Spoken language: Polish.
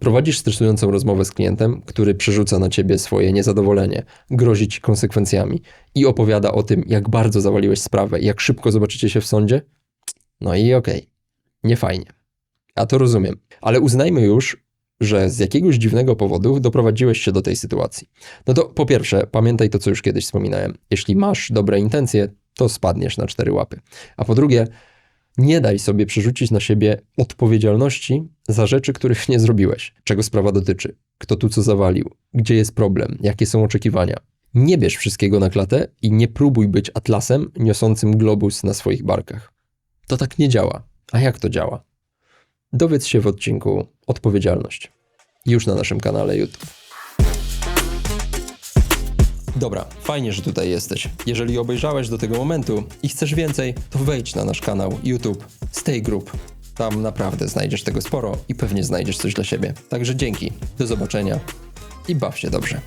Prowadzisz stresującą rozmowę z klientem, który przerzuca na ciebie swoje niezadowolenie, grozi ci konsekwencjami i opowiada o tym, jak bardzo zawaliłeś sprawę jak szybko zobaczycie się w sądzie? No i okej, nie fajnie. A to rozumiem. Ale uznajmy już, że z jakiegoś dziwnego powodu doprowadziłeś się do tej sytuacji. No to po pierwsze, pamiętaj to, co już kiedyś wspominałem. Jeśli masz dobre intencje, to spadniesz na cztery łapy. A po drugie, nie daj sobie przerzucić na siebie odpowiedzialności za rzeczy, których nie zrobiłeś. Czego sprawa dotyczy? Kto tu co zawalił? Gdzie jest problem? Jakie są oczekiwania? Nie bierz wszystkiego na klatę i nie próbuj być atlasem niosącym globus na swoich barkach. To tak nie działa. A jak to działa? Dowiedz się w odcinku Odpowiedzialność. Już na naszym kanale YouTube. Dobra, fajnie, że tutaj jesteś. Jeżeli obejrzałeś do tego momentu i chcesz więcej, to wejdź na nasz kanał YouTube Stay Group. Tam naprawdę znajdziesz tego sporo i pewnie znajdziesz coś dla siebie. Także dzięki, do zobaczenia i baw się dobrze.